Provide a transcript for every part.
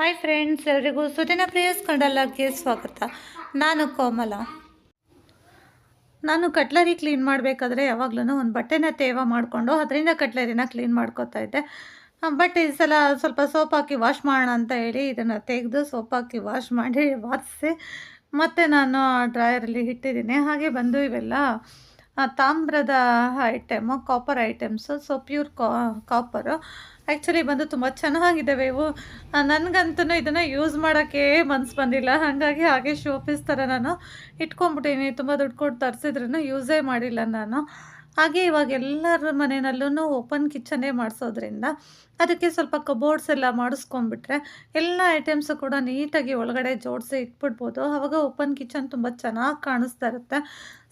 Hi friends ಎಲ್ರಿಗೂ ಸುದಿನ ಪ್ರಿಯಸ್ ಕಂಡಲ್ಲಕ್ಕೆ ಸ್ವಾಗತ. ನಾನು ಕೋಮಲ. ನಾನು ಕಟ್ಲರಿ ಕ್ಲೀನ್ ಮಾಡಬೇಕಾದ್ರೆ ಯಾವಾಗ್ಲೂ ಒಂದು ಬಟ್ಟೆನ ತೇವ ಮಾಡಿಕೊಂಡು ಅದರಿಂದ ಕಟ್ಲರಿನ ಕ್ಲೀನ್ ಮಾಡ್ಕೋತಾ ಇದ್ದೆ. ಬಟ್ ಈ ಸಲ ಸ್ವಲ್ಪ ಸೋಪ್ ಹಾಕಿ ವಾಶ್ ಮಾಡೋಣ ಅಂತ ಹೇಳಿ ಇದನ್ನು ತೆಗೆದು ಸೋಪ್ ಹಾಕಿ ವಾಶ್ ಮಾಡಿ ವಾಸಿಸಿ ಮತ್ತು ನಾನು ಡ್ರಾಯರಲ್ಲಿ ಇಟ್ಟಿದ್ದೀನಿ. ಹಾಗೆ ಬಂದು ಇವೆಲ್ಲ ತಾಮ್ರದ item copper items so pure copper actually ಬಂದು ತುಂಬ ಚೆನ್ನಾಗಿದ್ದಾವೆ ಇವು. ನನಗಂತೂ ಇದನ್ನು ಯೂಸ್ ಮಾಡೋಕ್ಕೆ ಮನ್ಸು ಬಂದಿಲ್ಲ. ಹಾಗಾಗಿ ಹಾಗೆ ಶೋ ಪೀಸ್ ಥರ ನಾನು ಇಟ್ಕೊಂಡ್ಬಿಟ್ಟಿನಿ. ತುಂಬ ದುಡ್ಡು ಕೊಟ್ಟು ತರಿಸಿದ್ರೂ ಯೂಸೇ ಮಾಡಿಲ್ಲ ನಾನು. ಹಾಗೆ ಇವಾಗ ಎಲ್ಲರ ಮನೆಯಲ್ಲೂ ಓಪನ್ ಕಿಚನ್ನೇ ಮಾಡಿಸೋದ್ರಿಂದ ಅದಕ್ಕೆ ಸ್ವಲ್ಪ ಕಬೋರ್ಡ್ಸ್ ಎಲ್ಲ ಮಾಡಿಸ್ಕೊಂಡ್ಬಿಟ್ರೆ ಎಲ್ಲ ಐಟಮ್ಸು ಕೂಡ ನೀಟಾಗಿ ಒಳಗಡೆ ಜೋಡಿಸಿ ಇಟ್ಬಿಡ್ಬೋದು. ಆವಾಗ ಓಪನ್ ಕಿಚನ್ ತುಂಬ ಚೆನ್ನಾಗಿ ಕಾಣಿಸ್ತಾ ಇರುತ್ತೆ.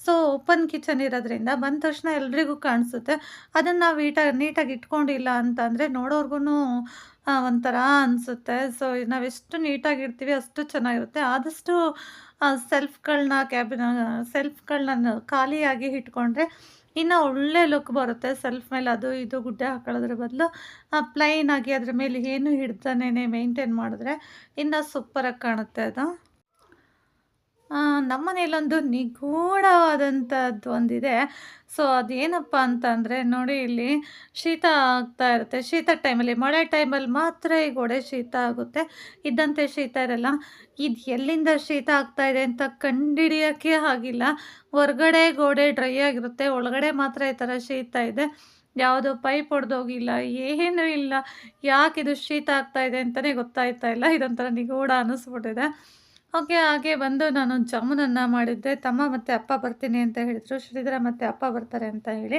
ಸೊ, ಓಪನ್ ಕಿಚನ್ ಇರೋದ್ರಿಂದ ಬಂದ ತಕ್ಷಣ ಎಲ್ರಿಗೂ ಕಾಣಿಸುತ್ತೆ. ಅದನ್ನು ನಾವು ಈಟಾಗಿ ನೀಟಾಗಿ ಇಟ್ಕೊಂಡಿಲ್ಲ ಅಂತಂದರೆ ನೋಡೋರ್ಗು ಒಂಥರ ಅನಿಸುತ್ತೆ. ಸೊ ನಾವೆಷ್ಟು ನೀಟಾಗಿ ಇಡ್ತೀವಿ ಅಷ್ಟು ಚೆನ್ನಾಗಿರುತ್ತೆ. ಆದಷ್ಟು ಸೆಲ್ಫ್ಗಳನ್ನ ಕ್ಯಾಬಿನ ಸೆಲ್ಫ್ಗಳನ್ನ ಖಾಲಿಯಾಗಿ ಇಟ್ಕೊಂಡ್ರೆ ಇನ್ನು ಒಳ್ಳೆ ಲುಕ್ ಬರುತ್ತೆ. ಸೆಲ್ಫ್ ಮೇಲೆ ಅದು ಇದು ಗುಡ್ಡೆ ಹಾಕೊಳ್ಳೋದ್ರ ಬದಲು ಪ್ಲೈನ್ ಆಗಿ ಅದ್ರ ಮೇಲೆ ಏನು ಹಿಡ್ತಾನೇ ಮೇಂಟೈನ್ ಮಾಡಿದ್ರೆ ಇನ್ನೂ ಸೂಪರಾಗಿ ಕಾಣುತ್ತೆ ಅದು. ಆ, ನಮ್ಮ ಮನೆಯಲ್ಲೊಂದು ನಿಗೂಢವಾದಂಥದ್ದು ಒಂದಿದೆ. ಸೊ ಅದೇನಪ್ಪ ಅಂತಂದರೆ ನೋಡಿ ಇಲ್ಲಿ ಶೀತ ಆಗ್ತಾ ಇರುತ್ತೆ. ಶೀತ ಟೈಮಲ್ಲಿ ಮಳೆ ಟೈಮಲ್ಲಿ ಮಾತ್ರ ಈ ಗೋಡೆ ಶೀತ ಆಗುತ್ತೆ. ಇದ್ದಂತೆ ಶೀತ ಇರಲ್ಲ. ಇದು ಎಲ್ಲಿಂದ ಶೀತ ಆಗ್ತಾ ಇದೆ ಅಂತ ಕಂಡಿಡಿಯೋಕ್ಕೆ ಆಗಿಲ್ಲ. ಹೊರಗಡೆ ಗೋಡೆ ಡ್ರೈ ಆಗಿರುತ್ತೆ. ಒಳಗಡೆ ಮಾತ್ರ ಈ ಥರ ಶೀತ ಇದೆ. ಯಾವುದೋ ಪೈಪ್ ಹೊಡೆದೋಗಿಲ್ಲ ಏನೂ ಇಲ್ಲ. ಯಾಕೆ ಇದು ಶೀತ ಆಗ್ತಾ ಇದೆ ಅಂತಲೇ ಗೊತ್ತಾಯ್ತಾ ಇಲ್ಲ. ಇದೊಂಥರ ನಿಗೂಢ ಅನ್ನಿಸ್ಬಿಟ್ಟಿದೆ ಓಕೆ ಹಾಗೆ ಬಂದು ನಾನು ಜಾಮೂನನ್ನು ಮಾಡಿದ್ದೆ. ತಮ್ಮ ಮತ್ತು ಅಪ್ಪ ಬರ್ತೀನಿ ಅಂತ ಹೇಳಿದರು. ಶ್ರೀಧರ ಮತ್ತು ಅಪ್ಪ ಬರ್ತಾರೆ ಅಂತ ಹೇಳಿ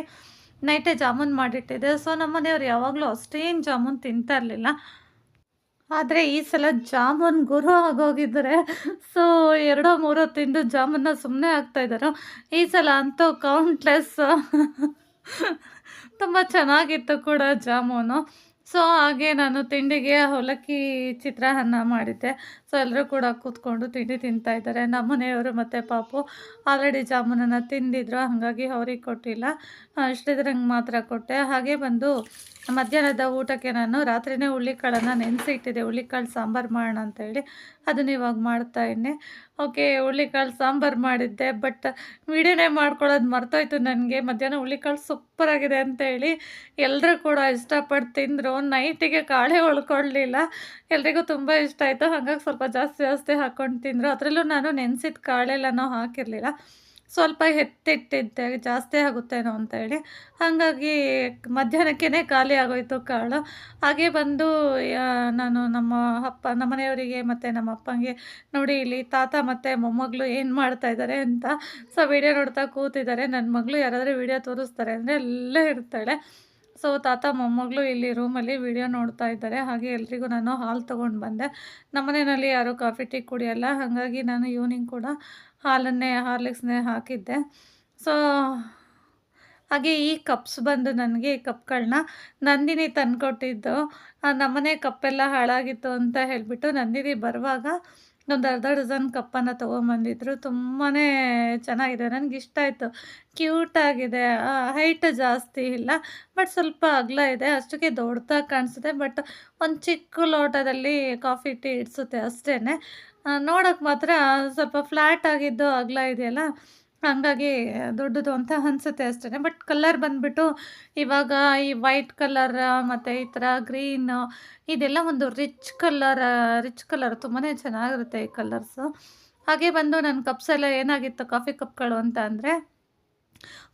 ನೈಟೇ ಜಾಮೂನ್ ಮಾಡಿಟ್ಟಿದ್ದೆ. ಸೊ ನಮ್ಮ ಮನೆಯವ್ರು ಯಾವಾಗಲೂ ಅಷ್ಟೇನು ಜಾಮೂನ್ ತಿಂತಾ ಇರಲಿಲ್ಲ. ಆದರೆ ಈ ಸಲ ಜಾಮೂನ್ ಗುರು ಆಗೋಗಿದ್ದಾರೆ. ಸೊ ಎರಡೋ ಮೂರೋ ತಿಂದು ಜಾಮೂನ್ನ ಸುಮ್ಮನೆ ಆಗ್ತಾಯಿದ್ದಾರೆ ಈ ಸಲ ಅಂತೂ ಕೌಂಟ್ಲೆಸ್ ತುಂಬ ಚೆನ್ನಾಗಿತ್ತು ಕೂಡ ಜಾಮೂನು. ಸೊ ಹಾಗೆ ನಾನು ತಿಂಡಿಗೆ ಅವಲಕ್ಕಿ ಚಿತ್ರಾನ್ನ ಮಾಡಿದ್ದೆ. ಸೊ ಎಲ್ಲರೂ ಕೂಡ ಕೂತ್ಕೊಂಡು ತಿಂಡಿ ತಿಂತಾ ಇದ್ದಾರೆ. ನಮ್ಮ ಮನೆಯವರು ಮತ್ತು ಪಾಪು ಆಲ್ರೆಡಿ ಜಾಮೂನನ್ನು ತಿಂದಿದ್ರು, ಹಾಗಾಗಿ ಅವ್ರಿಗೆ ಕೊಟ್ಟಿಲ್ಲ. ಶ್ರೀಧರಂಗೆ ಮಾತ್ರ ಕೊಟ್ಟೆ. ಹಾಗೆ ಬಂದು ಮಧ್ಯಾಹ್ನದ ಊಟಕ್ಕೆ ನಾನು ರಾತ್ರಿನೇ ಹುಳ್ಳಿಕಾಳನ್ನು ನೆನೆಸಿ ಇಟ್ಟಿದ್ದೆ ಹುಳ್ಳಿಕಾಳು ಸಾಂಬಾರು ಮಾಡೋಣ ಅಂತೇಳಿ. ಅದನ್ನ ಇವಾಗ ಮಾಡ್ತಾ ಇದ್ದೀನಿ ಓಕೆ ಹುಳ್ಳಿಕಾಳು ಸಾಂಬಾರು ಮಾಡಿದ್ದೆ, ಬಟ್ ವಿಡಿಯೋನೇ ಮಾಡ್ಕೊಳ್ಳೋದು ಮರ್ತೋಯ್ತು ನನಗೆ. ಮಧ್ಯಾಹ್ನ ಹುಳ್ಳಿಕಾಳು ಸೂಪರಾಗಿದೆ ಅಂತೇಳಿ ಎಲ್ಲರೂ ಕೂಡ ಇಷ್ಟಪಟ್ಟು ತಿಂದರು. ನೈಟಿಗೆ ಕಾಳೆ ಉಳ್ಕೊಳ್ಳಲಿಲ್ಲ ಎಲ್ರಿಗೂ ತುಂಬ ಇಷ್ಟ ಆಯಿತು. ಹಾಗಾಗಿ ಸ್ವಲ್ಪ ಜಾಸ್ತಿ ಜಾಸ್ತಿ ಹಾಕೊಂಡು ತಿಂದರು. ಅದರಲ್ಲೂ ನಾನು ನೆನೆಸಿದ ಕಾಳೆಲ್ಲನೂ ಹಾಕಿರಲಿಲ್ಲ. ಸ್ವಲ್ಪ ಎತ್ತಿಟ್ಟಿದ್ದೆ, ಜಾಸ್ತಿ ಆಗುತ್ತೇನೋ ಅಂತ ಹೇಳಿ. ಹಾಗಾಗಿ ಮಧ್ಯಾಹ್ನಕ್ಕೇ ಖಾಲಿ ಆಗೋಯಿತು ಕಾಳು. ಹಾಗೆ ಬಂದು ನಾನು ನಮ್ಮ ಅಪ್ಪ, ನಮ್ಮ ಮನೆಯವರಿಗೆ ಮತ್ತು ನಮ್ಮ ಅಪ್ಪಂಗೆ ನೋಡಿ, ಇಲ್ಲಿ ತಾತ ಮತ್ತು ಮೊಮ್ಮಗಳು ಏನು ಮಾಡ್ತಾ ಇದ್ದಾರೆ ಅಂತ ಸೊ ವಿಡಿಯೋ ನೋಡ್ತಾ ಕೂತಿದ್ದಾರೆ. ನನ್ನ ಮಗಳು ಯಾರಾದರೂ ವಿಡಿಯೋ ತೋರಿಸ್ತಾರೆ ಅಂದರೆ ಎಲ್ಲ ಇರ್ತಾಳೆ. ಸೊ ತಾತ, ಮೊಮ್ಮಗಳು ಇಲ್ಲಿ ರೂಮಲ್ಲಿ ವಿಡಿಯೋ ನೋಡ್ತಾ ಇದ್ದಾರೆ. ಹಾಗೆ ಎಲ್ರಿಗೂ ನಾನು ಹಾಲು ತೊಗೊಂಡು ಬಂದೆ. ನಮ್ಮನೆಯಲ್ಲಿ ಯಾರೂ ಕಾಫಿ ಟೀ ಕುಡಿಯಲ್ಲ. ಹಾಗಾಗಿ ನಾನು ಈವ್ನಿಂಗ್ ಕೂಡ ಹಾಲನ್ನೇ, ಹಾರ್ಲಿಕ್ಸ್ನೇ ಹಾಕಿದ್ದೆ. ಸೊ ಹಾಗೆ ಈ ಕಪ್ಸ್ ಬಂದು ನನಗೆ, ಈ ಕಪ್ಗಳನ್ನ ನಂದಿನಿ ತಂದುಕೊಟ್ಟಿದ್ದು. ನಮ್ಮನೆ ಕಪ್ಪೆಲ್ಲ ಹಾಳಾಗಿತ್ತು ಅಂತ ಹೇಳಿಬಿಟ್ಟು ನಂದಿನಿ ಬರುವಾಗ ಒಂದು ಅರ್ಧ ಡಜನ್ ಕಪ್ಪನ್ನು ತೊಗೊಂಬಂದಿದ್ರು. ತುಂಬಾ ಚೆನ್ನಾಗಿದೆ. ನನಗೆ ಇಷ್ಟ ಆಯಿತು ಕ್ಯೂಟಾಗಿದೆ ಹೈಟ್ ಜಾಸ್ತಿ ಇಲ್ಲ. ಬಟ್ ಸ್ವಲ್ಪ ಅಗಲ ಇದೆ. ಅಷ್ಟಕ್ಕೆ ದೊಡ್ಡದಾಗ ಕಾಣಿಸುತ್ತೆ. ಬಟ್ ಒಂದು ಚಿಕ್ಕ ಲೋಟದಲ್ಲಿ ಕಾಫಿ ಟೀ ಇಡಿಸುತ್ತೆ ಅಷ್ಟೇ ನೋಡೋಕ್ಕೆ ಮಾತ್ರ ಸ್ವಲ್ಪ ಫ್ಲ್ಯಾಟ್ ಆಗಿದ್ದು ಅಗಲ ಇದೆಯಲ್ಲ? ಹಾಗಾಗಿ ದೊಡ್ಡದು ಅಂತ ಅನಿಸುತ್ತೆ ಅಷ್ಟೇ ಬಟ್ ಕಲರ್ ಬಂದುಬಿಟ್ಟು ಇವಾಗ ಈ ವೈಟ್ ಕಲರ್, ಮತ್ತು ಈ ಥರ ಗ್ರೀನ್, ಇದೆಲ್ಲ ಒಂದು ರಿಚ್ ಕಲರ್ ರಿಚ್ ಕಲರ್ ತುಂಬಾ ಚೆನ್ನಾಗಿರುತ್ತೆ ಈ ಕಲರ್ಸು. ಹಾಗೆ ಬಂದು ನನ್ನ ಕಪ್ಸೆಲ್ಲ ಏನಾಗಿತ್ತು ಕಾಫಿ ಕಪ್ಗಳು ಅಂತ ಅಂದರೆ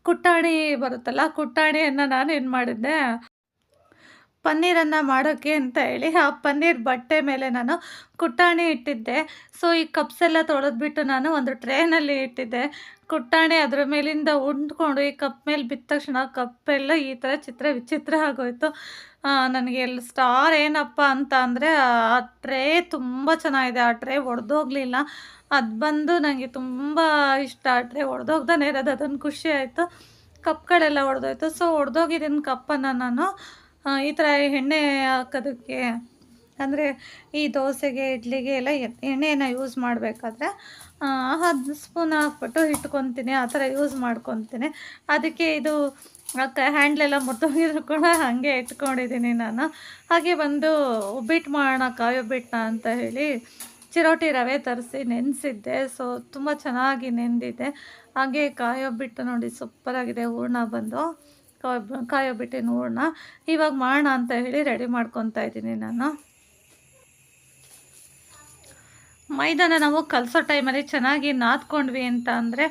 ಕುಟ್ಟಾಣಿ ಬರುತ್ತಲ್ಲ, ಕುಟ್ಟಾಣಿಯನ್ನು ನಾನೇನು ಮಾಡಿದ್ದೆ? ಪನ್ನೀರನ್ನು ಮಾಡೋಕ್ಕೆ ಅಂತ ಹೇಳಿ ಆ ಪನ್ನೀರ್ ಬಟ್ಟೆ ಮೇಲೆ ನಾನು ಕುಟ್ಟಾಣಿ ಇಟ್ಟಿದ್ದೆ. ಸೊ ಈ ಕಪ್ಸ್ ಎಲ್ಲ ತೊಳೆದ್ಬಿಟ್ಟು ನಾನು ಒಂದು ಟ್ರೇನಲ್ಲಿ ಇಟ್ಟಿದ್ದೆ. ಕುಟ್ಟಾಣಿ ಅದ್ರ ಮೇಲಿಂದ ಉಂಡ್ಕೊಂಡು ಈ ಕಪ್ ಮೇಲೆ ಬಿದ್ದ ತಕ್ಷಣ ಕಪ್ಪೆಲ್ಲ ಈ ಥರ ಚಿತ್ರ ವಿಚಿತ್ರ ಆಗೋಯ್ತು. ನನಗೆ ಎಲ್ಲಿ ಸ್ಟಾರ್ ಏನಪ್ಪ ಅಂತ ಅಂದರೆ ಆ ಟ್ರೇ ತುಂಬ ಚೆನ್ನಾಗಿದೆ. ಆ ಟ್ರೇ ಒಡೆದೋಗ್ಲಿಲ್ಲ. ಅದು ಬಂದು ನನಗೆ ತುಂಬ ಇಷ್ಟ. ಆ ಟ್ರೇ ಒಡೆದೋಗ್ದಾನೆ ಇರೋದು. ಅದೊಂದು ಖುಷಿ ಆಯಿತು. ಕಪ್ಗಳೆಲ್ಲ ಒಡೆದೋಯ್ತು. ಸೊ ಒಡೆದೋಗಿದ್ದೀನಿ ಕಪ್ಪನ್ನು ನಾನು ಈ ಥರ ಎಣ್ಣೆ ಹಾಕೋದಕ್ಕೆ, ಅಂದರೆ ಈ ದೋಸೆಗೆ, ಇಡ್ಲಿಗೆ ಎಲ್ಲ ಎಣ್ಣೆನ ಯೂಸ್ ಮಾಡಬೇಕಾದ್ರೆ ಹತ್ತು ಸ್ಪೂನ್ ಹಾಕ್ಬಿಟ್ಟು ಇಟ್ಕೊತೀನಿ, ಆ ಥರ ಯೂಸ್ ಮಾಡ್ಕೊತೀನಿ. ಅದಕ್ಕೆ ಇದು ಹ್ಯಾಂಡ್ಲೆಲ್ಲ ಮುರಿದೋಗಿದ್ರು ಕೂಡ ಹಾಗೆ ಇಟ್ಕೊಂಡಿದ್ದೀನಿ ನಾನು. ಹಾಗೆ ಬಂದು ಉಬ್ಬಿಟ್ಟು ಮಾಡೋಣ, ಕಾಯಿ ಉಬ್ಬಿಟ್ಟನ ಅಂತ ಹೇಳಿ ಚಿರೋಟಿ ರವೆ ತರಿಸಿ ನೆನೆಸಿದ್ದೆ. ಸೊ ತುಂಬ ಚೆನ್ನಾಗಿ ನೆಂದಿದೆ. ಹಾಗೆ ಕಾಯಿ ಉಬ್ಬಿಟ್ಟು ನೋಡಿ ಸೂಪರಾಗಿದೆ ಹೂರ್ಣ ಬಂದು. ಕಾಯಿ ಕಾಯೋ ಬಿಟ್ಟು ಹೂರ್ಣ ಇವಾಗ ಮಾಡೋಣ ಅಂತ ಹೇಳಿ ರೆಡಿ ಮಾಡ್ಕೊತಾ ಇದ್ದೀನಿ ನಾನು. ಮೈದಾನ ನಾವು ಕಲಸೋ ಟೈಮಲ್ಲಿ ಚೆನ್ನಾಗಿ ನಾದ್ಕೊಂಡ್ವಿ ಅಂತ ಅಂದರೆ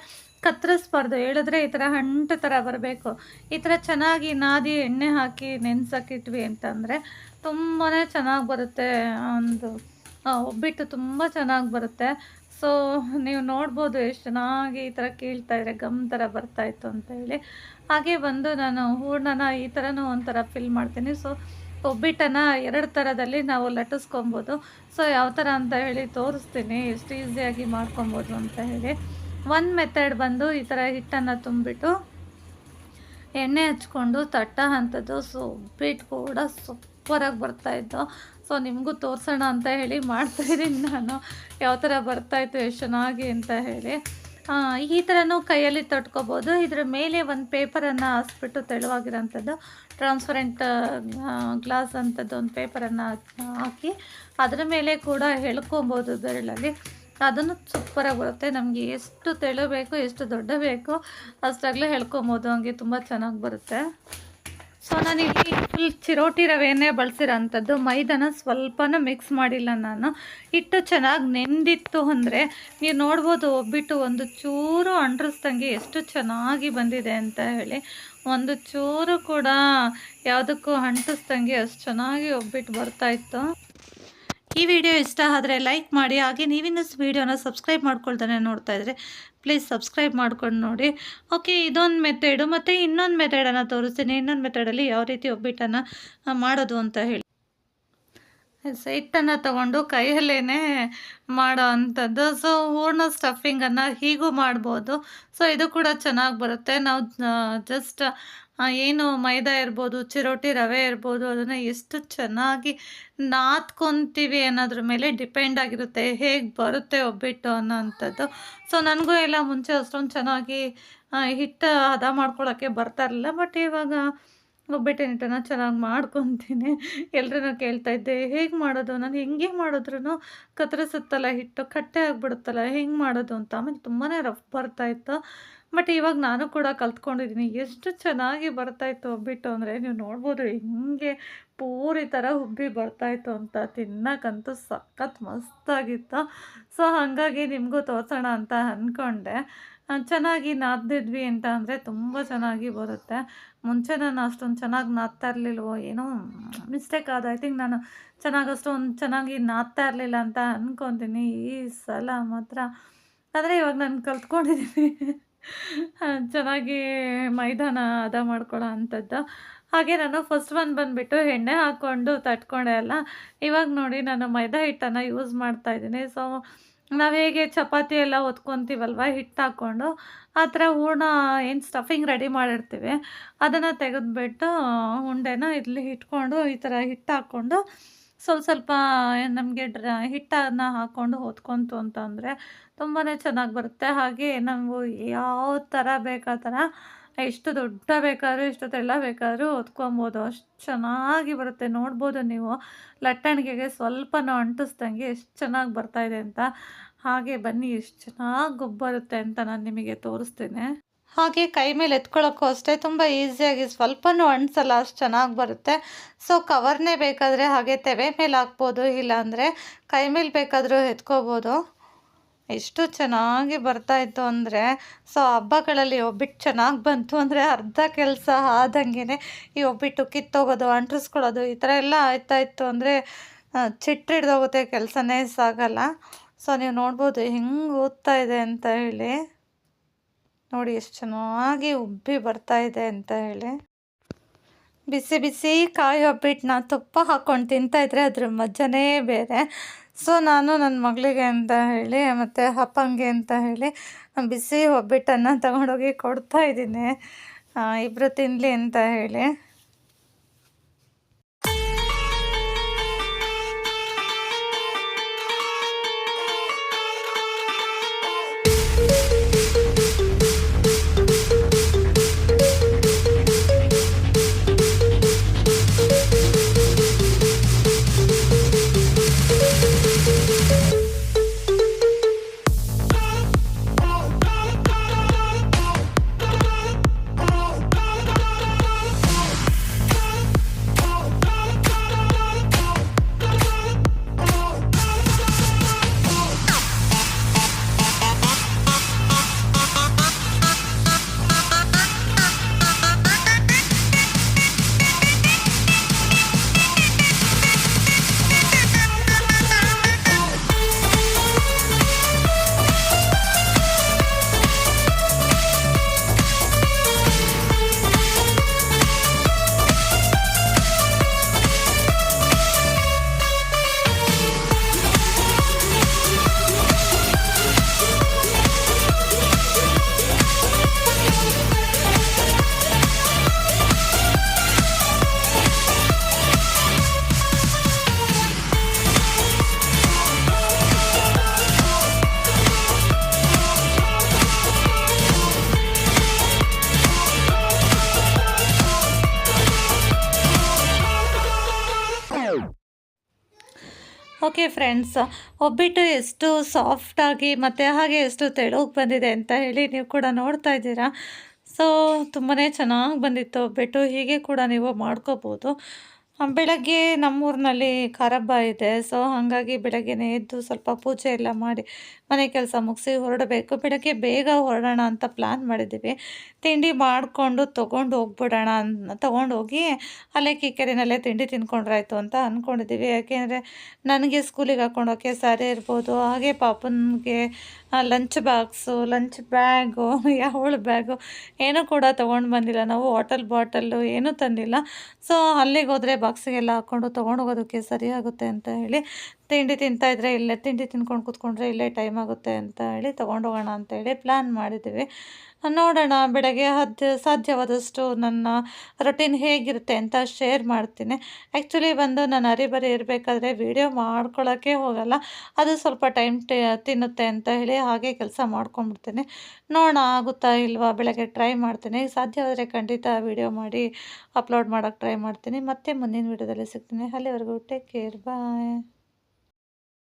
ಕತ್ತರಿಸ್ಬಾರ್ದು ಹೇಳಿದ್ರೆ ಈ ಥರ ಹಂಟು ಥರ ಬರಬೇಕು. ಈ ಥರ ಚೆನ್ನಾಗಿ ನಾದಿ ಎಣ್ಣೆ ಹಾಕಿ ನೆನ್ಸಕ್ಕಿಟ್ವಿ ಅಂತಂದರೆ ತುಂಬಾ ಚೆನ್ನಾಗಿ ಬರುತ್ತೆ. ಒಂದು ಒಬ್ಬಿಟ್ಟು ತುಂಬ ಚೆನ್ನಾಗಿ ಬರುತ್ತೆ. ಸೊ ನೀವು ನೋಡ್ಬೋದು ಎಷ್ಟು ಚೆನ್ನಾಗಿ ಈ ಥರ ಕೇಳ್ತಾ ಇದ್ರೆ, ಗಮ್ ಥರ ಬರ್ತಾಯಿತ್ತು ಅಂತ ಹೇಳಿ. ಹಾಗೆ ಬಂದು ನಾನು ಹೂರ್ಣನ ಈ ಥರನೂ ಒಂಥರ ಫಿಲ್ ಮಾಡ್ತೀನಿ. ಸೊ ಒಬ್ಬಿಟ್ಟನ್ನು ಎರಡು ಥರದಲ್ಲಿ ನಾವು ಲಟ್ಟಿಸ್ಕೊಬೋದು. ಸೊ ಯಾವ ಥರ ಅಂತ ಹೇಳಿ ತೋರಿಸ್ತೀನಿ. ಎಷ್ಟು ಈಸಿಯಾಗಿ ಮಾಡ್ಕೊಬೋದು ಅಂತ ಹೇಳಿ. ಒನ್ ಮೆಥಡ್ ಬಂದು ಈ ಥರ ಹಿಟ್ಟನ್ನು ತುಂಬಿಟ್ಟು, ಎಣ್ಣೆ ಹಚ್ಕೊಂಡು ತಟ್ಟ ಅಂಥದ್ದು ಸೊ ಒಬ್ಬಿಟ್ಟು ಕೂಡ ಸೂಪರಾಗಿ ಬರ್ತಾಯಿತ್ತು ಸೊ ನಿಮಗೂ ತೋರಿಸೋಣ ಅಂತ ಹೇಳಿ ಮಾಡ್ತಾಯಿದ್ದೀನಿ ನಾನು. ಯಾವ ಥರ ಬರ್ತಾಯಿತ್ತು ಎಷ್ಟು ಚೆನ್ನಾಗಿ ಅಂತ ಹೇಳಿ. ಈ ಥರನೂ ಕೈಯಲ್ಲಿ ತೊಟ್ಕೋಬೋದು. ಇದರ ಮೇಲೆ ಒಂದು ಪೇಪರನ್ನು ಹಾಸ್ಬಿಟ್ಟು ತೆಳುವಾಗಿರೋಂಥದ್ದು ಟ್ರಾನ್ಸ್ಪರೆಂಟ್ ಗ್ಲಾಸ್ ಅಂಥದ್ದು ಒಂದು ಪೇಪರನ್ನು ಹಾಕಿ ಅದರ ಮೇಲೆ ಕೂಡ ಎಳ್ಕೊಬೋದು ಬೆರಳಲ್ಲಿ. ಅದನ್ನು ಸೂಪರಾಗಿ ಬರುತ್ತೆ ನಮಗೆ ಎಷ್ಟು ತೆಳು ಬೇಕು, ಎಷ್ಟು ದೊಡ್ಡ ಬೇಕು ಅಷ್ಟಾಗಲೇ ಹೇಳ್ಕೊಬೋದು ಹಂಗೆ ತುಂಬ ಚೆನ್ನಾಗಿ ಬರುತ್ತೆ. ಸೊ ನಾನು ಇಲ್ಲಿ ಫುಲ್ ಚಿರೋಟಿ ರವೆಯನ್ನೇ ಬಳಸಿರೋ ಅಂಥದ್ದು ಮೈದಾನ ಸ್ವಲ್ಪನೂ ಮಿಕ್ಸ್ ಮಾಡಿಲ್ಲ ನಾನು. ಹಿಟ್ಟು ಚೆನ್ನಾಗಿ ನೆಂದಿತ್ತು ಅಂದರೆ ನೀವು ನೋಡ್ಬೋದು, ಒಬ್ಬಿಟ್ಟು ಒಂದು ಚೂರು ಅಂಟ್ರಿಸ್ದಂಗೆ ಎಷ್ಟು ಚೆನ್ನಾಗಿ ಬಂದಿದೆ ಅಂತ ಹೇಳಿ. ಒಂದು ಚೂರು ಕೂಡ ಯಾವುದಕ್ಕೂ ಅಂಟಿಸ್ದಂಗೆ ಅಷ್ಟು ಚೆನ್ನಾಗಿ ಒಬ್ಬಿಟ್ಟು ಬರ್ತಾಯಿತ್ತು ಈ ವಿಡಿಯೋ ಇಷ್ಟ ಆದರೆ ಲೈಕ್ ಮಾಡಿ, ಹಾಗೆ ನೀವಿನ್ನೂ ವೀಡಿಯೋನ ಸಬ್ಸ್ಕ್ರೈಬ್ ಮಾಡ್ಕೊಳ್ತಾನೆ ನೋಡ್ತಾ ಇದ್ರೆ ಪ್ಲೀಸ್ ಸಬ್ಸ್ಕ್ರೈಬ್ ಮಾಡ್ಕೊಂಡು ನೋಡಿ. ಓಕೆ ಇದೊಂದು ಮೆಥಡು ಮತ್ತು ಇನ್ನೊಂದು ಮೆಥಡನ್ನು ತೋರಿಸ್ತೀನಿ. ಇನ್ನೊಂದು ಮೆಥಡಲ್ಲಿ ಯಾವ ರೀತಿ ಒಬ್ಬಿಟ್ಟನ್ನು ಮಾಡೋದು ಅಂತ ಹೇಳಿ. ಸೈಟನ್ನು ತಗೊಂಡು ಕೈಯಲ್ಲೇ ಮಾಡೋ ಅಂಥದ್ದು. ಸೊ ಹೂರ್ಣ ಸ್ಟಫಿಂಗನ್ನು ಹೀಗೂ ಮಾಡ್ಬೋದು. ಸೊ ಇದು ಕೂಡ ಚೆನ್ನಾಗಿ ಬರುತ್ತೆ. ನಾವು ಜಸ್ಟ್ ಏನು ಮೈದಾ ಇರ್ಬೋದು, ಚಿರೋಟಿ, ರವೆ ಇರ್ಬೋದು, ಅದನ್ನು ಎಷ್ಟು ಚೆನ್ನಾಗಿ ನಾದ್ಕೊತೀವಿ ಅನ್ನೋದ್ರ ಮೇಲೆ ಡಿಪೆಂಡ್ ಆಗಿರುತ್ತೆ, ಹೇಗೆ ಬರುತ್ತೆ ಒಬ್ಬಿಟ್ಟು ಅನ್ನೋಂಥದ್ದು. ಸೊ ನನಗೂ ಎಲ್ಲ ಮುಂಚೆ ಅಷ್ಟೊಂದು ಚೆನ್ನಾಗಿ ಹಿಟ್ಟು ಹದ ಮಾಡ್ಕೊಳ್ಳೋಕ್ಕೆ ಬರ್ತಾ ಇರಲಿಲ್ಲ ಬಟ್ ಇವಾಗ ಒಬ್ಬಿಟ್ಟು ಹಿಟ್ಟನ್ನು ಚೆನ್ನಾಗಿ ಮಾಡ್ಕೊತೀನಿ. ಎಲ್ಲರೂ ಕೇಳ್ತಾ ಇದ್ದೆ, ಹೇಗೆ ಮಾಡೋದು? ನಾನು ಹೆಂಗೆ ಮಾಡಿದ್ರೂ ಕತ್ತರಿಸುತ್ತಲ್ಲ ಹಿಟ್ಟು, ಕಟ್ಟೆ ಆಗಿಬಿಡುತ್ತಲ್ಲ, ಹೆಂಗೆ ಮಾಡೋದು ಅಂತ. ಆಮೇಲೆ ತುಂಬಾ ರಫ್ ಬರ್ತಾಯಿತ್ತು ಬಟ್ ಇವಾಗ ನಾನು ಕೂಡ ಕಲ್ತ್ಕೊಂಡಿದ್ದೀನಿ. ಎಷ್ಟು ಚೆನ್ನಾಗಿ ಬರ್ತಾಯಿತ್ತು ಒಬ್ಬಿಟ್ಟು ಅಂದರೆ ನೀವು ನೋಡ್ಬೋದು ಹಿಂಗೆ ಪೂರಿ ಥರ ಉಬ್ಬಿ ಬರ್ತಾಯಿತ್ತು ಅಂತ. ತಿನ್ನಕ್ಕಂತೂ ಸಖತ್ ಮಸ್ತಾಗಿತ್ತು. ಸೊ ಹಾಗಾಗಿ ನಿಮಗೂ ತೋರಿಸೋಣ ಅಂತ ಅಂದ್ಕೊಂಡೆ ಚೆನ್ನಾಗಿ ನಾದಿದ್ವಿ ಅಂತ ಅಂದರೆ ತುಂಬ ಚೆನ್ನಾಗಿ ಬರುತ್ತೆ. ಮುಂಚೆ ನಾನು ಅಷ್ಟೊಂದು ಚೆನ್ನಾಗಿ ನಾದ್ತಾ ಇರಲಿಲ್ವೋ ಏನೋ ಮಿಸ್ಟೇಕ್ ಆದ. ಐ ಥಿಂಕ್ ನಾನು ಚೆನ್ನಾಗಿ ಅಷ್ಟೊಂದು ಚೆನ್ನಾಗಿ ನಾದ್ತಾ ಇರಲಿಲ್ಲ ಅಂತ ಅಂದ್ಕೊತೀನಿ ಈ ಸಲ ಮಾತ್ರ. ಆದರೆ ಇವಾಗ ನಾನು ಕಲ್ತ್ಕೊಂಡಿದ್ದೀನಿ. ಚೆನ್ನಾಗಿ ಮೈದಾನ ಹದ ಮಾಡ್ಕೊಳ್ಳೋ ಅಂಥದ್ದು ಹಾಗೆ ನಾನು ಫಸ್ಟ್ ಒನ್ ಬಂದುಬಿಟ್ಟು ಎಣ್ಣೆ ಹಾಕ್ಕೊಂಡು ತಟ್ಕೊಂಡೆ ಅಲ್ಲ. ಇವಾಗ ನೋಡಿ ನಾನು ಮೈದಾ ಹಿಟ್ಟನ್ನು ಯೂಸ್ ಮಾಡ್ತಾ ಇದ್ದೀನಿ. ಸೊ ನಾವು ಹೇಗೆ ಚಪಾತಿ ಎಲ್ಲ ಒತ್ಕೊತೀವಲ್ವ ಹಿಟ್ಟು ಹಾಕ್ಕೊಂಡು ಆ ಥರ ಹೂರ್ಣ ಏನು ಸ್ಟಫಿಂಗ್ ರೆಡಿ ಮಾಡಿರ್ತೀವಿ. ಅದನ್ನು ತೆಗೆದುಬಿಟ್ಟು ಉಂಡೆನ ಇಲ್ಲಿ ಇಟ್ಕೊಂಡು ಈ ಥರ ಹಿಟ್ಟು ಹಾಕ್ಕೊಂಡು ಸ್ವಲ್ಪ ಸ್ವಲ್ಪ ನಮಗೆ ಡ್ರ ಹಿಟ್ಟನ್ನು ಹಾಕ್ಕೊಂಡು ಹೊತ್ಕೊಂತು ಅಂತಂದರೆ ತುಂಬಾ ಚೆನ್ನಾಗಿ ಬರುತ್ತೆ. ಹಾಗೆ ನಾವು ಯಾವ ಥರ ಬೇಕಾ ಥರ ಎಷ್ಟು ದೊಡ್ಡ ಬೇಕಾದ್ರೂ, ಎಷ್ಟು ತೆಳ್ಳ ಬೇಕಾದರೂ ಹೊತ್ಕೊಬೋದು. ಅಷ್ಟು ಚೆನ್ನಾಗಿ ಬರುತ್ತೆ. ನೋಡ್ಬೋದು ನೀವು. ಲಟ್ಟಣಿಗೆಗೆ ಸ್ವಲ್ಪನೂ ಅಂಟಿಸ್ದಂಗೆ ಎಷ್ಟು ಚೆನ್ನಾಗಿ ಬರ್ತಾಯಿದೆ ಅಂತ. ಹಾಗೆ ಬನ್ನಿ, ಎಷ್ಟು ಚೆನ್ನಾಗಿ ಬರುತ್ತೆ ಅಂತ ನಾನು ನಿಮಗೆ ತೋರಿಸ್ತೇನೆ. ಹಾಗೆ ಕೈ ಮೇಲೆ ಎತ್ಕೊಳ್ಳೋಕ್ಕೂ ಅಷ್ಟೇ ತುಂಬ ಈಸಿಯಾಗಿ ಸ್ವಲ್ಪನೂ ಅಂಟಿಸಲ್ಲ, ಅಷ್ಟು ಚೆನ್ನಾಗಿ ಬರುತ್ತೆ. ಸೊ, ಕವರ್ನೇ ಬೇಕಾದರೆ ಹಾಗೆ ತೆವೆ ಮೇಲೆ ಹಾಕ್ಬೋದು, ಇಲ್ಲಾಂದರೆ ಕೈ ಮೇಲೆ ಬೇಕಾದರೂ ಎತ್ಕೋಬೋದು. ಎಷ್ಟು ಚೆನ್ನಾಗಿ ಬರ್ತಾಯಿತ್ತು ಅಂದರೆ, ಸೊ ಹಬ್ಬಗಳಲ್ಲಿ ಒಬ್ಬಿಟ್ಟು ಚೆನ್ನಾಗಿ ಬಂತು ಅಂದರೆ ಅರ್ಧ ಕೆಲಸ ಆದಂಗೆ ಈ ಒಬ್ಬಿಟ್ಟು ಕಿತ್ತೋಗೋದು ಅಂಟಿಸ್ಕೊಳ್ಳೋದು ಈ ಥರ ಎಲ್ಲ ಆಯ್ತಾಯಿತ್ತು ಅಂದರೆ ಚಿಟ್ಟಿಡ್ದೋಗುತ್ತೆ ಕೆಲಸನೇ ಸಾಗಲ್ಲ. ಸೊ ನೀವು ನೋಡ್ಬೋದು ಹೆಂಗೆ ಓದ್ತಾ ಇದೆ ಅಂತ ಹೇಳಿ. ನೋಡಿ ಎಷ್ಟು ಚೆನ್ನಾಗಿ ಉಬ್ಬಿ ಬರ್ತಾ ಇದೆ ಅಂತ ಹೇಳಿ. ಬಿಸಿ ಬಿಸಿ ಕಾಯಿ ಒಬ್ಬಿಟ್ಟನ್ನ ತುಪ್ಪ ಹಾಕ್ಕೊಂಡು ತಿಂತಾಯಿದ್ರೆ ಅದ್ರ ಮಜ್ಜನೇ ಬೇರೆ. ಸೊ ನಾನು ನನ್ನ ಮಗಳಿಗೆ ಅಂತ ಹೇಳಿ, ಮತ್ತು ಅಪ್ಪಂಗೆ ಅಂತ ಹೇಳಿ ಬಿಸಿ ಒಬ್ಬಿಟ್ಟನ್ನು ತಗೊಂಡೋಗಿ ಕೊಡ್ತಾ ಇದ್ದೀನಿ. ಇಬ್ಬರು ತಿನ್ನಲಿ ಅಂತ ಹೇಳಿ. ಓಕೆ ಫ್ರೆಂಡ್ಸ್ ಒಬ್ಬಿಟ್ಟು ಎಷ್ಟು ಸಾಫ್ಟಾಗಿ ಮತ್ತು ಹಾಗೆ ಎಷ್ಟು ತೆಳುಗೆ ಬಂದಿದೆ ಅಂತ ಹೇಳಿ ನೀವು ಕೂಡ ನೋಡ್ತಾ ಇದ್ದೀರಾ. ಸೊ ತುಂಬಾ ಚೆನ್ನಾಗಿ ಬಂದಿತ್ತು ಒಬ್ಬಿಟ್ಟು. ಹೀಗೆ ಕೂಡ ನೀವು ಮಾಡ್ಕೋಬೋದು. ಬೆಳಗ್ಗೆ ನಮ್ಮೂರಿನಲ್ಲಿ ಕರಬ್ಬ ಇದೆ. ಸೊ ಹಾಗಾಗಿ ಬೆಳಗ್ಗೆನೇ ಎದ್ದು ಸ್ವಲ್ಪ ಪೂಜೆ ಎಲ್ಲ ಮಾಡಿ ಮನೆ ಕೆಲಸ ಮುಗಿಸಿ ಹೊರಡಬೇಕು. ಬೆಳಗ್ಗೆ ಬೇಗ ಹೊರಡೋಣ ಅಂತ ಪ್ಲ್ಯಾನ್ ಮಾಡಿದ್ದೀವಿ. ತಿಂಡಿ ಮಾಡಿಕೊಂಡು ತೊಗೊಂಡು ಹೋಗ್ಬಿಡೋಣ ಅನ್, ತೊಗೊಂಡು ಹೋಗಿ ಅಲ್ಲೇ ಕಿಕ್ಕೆರಿನಲ್ಲೇ ತಿಂಡಿ ತಿನ್ಕೊಂಡ್ರಾಯ್ತು ಅಂತ ಅಂದ್ಕೊಂಡಿದ್ದೀವಿ ಯಾಕೆಂದರೆ ನನಗೆ ಸ್ಕೂಲಿಗೆ ಹಾಕ್ಕೊಂಡೋಕೆ ಸ್ಯಾರಿ ಇರ್ಬೋದು. ಹಾಗೆ ಪಾಪನಿಗೆ ಲಂಚ್ ಬಾಕ್ಸು ಲಂಚ್ ಬ್ಯಾಗು ಯಾವಳ ಬ್ಯಾಗು ಏನೂ ಕೂಡ ತೊಗೊಂಡು ಬಂದಿಲ್ಲ. ನಾವು ವಾಟರ್ ಬಾಟಲ್ಲು ಏನೂ ತಂದಿಲ್ಲ. ಸೊ ಅಲ್ಲಿಗೆ ಹೋದರೆ ಬಾಕ್ಸಿಗೆಲ್ಲ ಹಾಕ್ಕೊಂಡು ತೊಗೊಂಡು ಹೋಗೋದಕ್ಕೆ ಸರಿಯಾಗುತ್ತೆ ಅಂತ ಹೇಳಿ, ತಿಂಡಿ ತಿಂತಾಯಿದ್ರೆ ಇಲ್ಲೇ, ತಿಂಡಿ ತಿನ್ಕೊಂಡು ಕೂತ್ಕೊಂಡ್ರೆ ಇಲ್ಲೇ ಟೈಮ್ ಆಗುತ್ತೆ ಅಂತ ಹೇಳಿ ತೊಗೊಂಡೋಗೋಣ ಅಂತೇಳಿ ಪ್ಲ್ಯಾನ್ ಮಾಡಿದ್ದೀವಿ. ನೋಡೋಣ, ಬೆಳಗ್ಗೆ ಹದ್ದು ಸಾಧ್ಯವಾದಷ್ಟು ನನ್ನ ರೊಟೀನ್ ಹೇಗಿರುತ್ತೆ ಅಂತ ಶೇರ್ ಮಾಡ್ತೀನಿ. ಆ್ಯಕ್ಚುಲಿ ಬಂದು ನಾನು ಅರಿಬರಿ ಇರಬೇಕಾದ್ರೆ ವೀಡಿಯೋ ಮಾಡ್ಕೊಳ್ಳೋಕ್ಕೆ ಹೋಗಲ್ಲ. ಅದು ಸ್ವಲ್ಪ ಟೈಮ್ ತಿನ್ನುತ್ತೆ ಅಂತ ಹೇಳಿ ಹಾಗೆ ಕೆಲಸ ಮಾಡ್ಕೊಂಡ್ಬಿಡ್ತೀನಿ. ನೋಡೋಣ, ಆಗುತ್ತಾ ಇಲ್ವಾ? ಬೆಳಗ್ಗೆ ಟ್ರೈ ಮಾಡ್ತೀನಿ. ಸಾಧ್ಯವಾದರೆ ಖಂಡಿತ ವೀಡಿಯೋ ಮಾಡಿ ಅಪ್ಲೋಡ್ ಮಾಡೋಕ್ಕೆ ಟ್ರೈ ಮಾಡ್ತೀನಿ. ಮತ್ತೆ ಮುಂದಿನ ವೀಡಿಯೋದಲ್ಲಿ ಸಿಗ್ತೀನಿ. ಅಲ್ಲಿವರೆಗೂ ಟೇಕ್ ಕೇರ್ ಬಾಯ್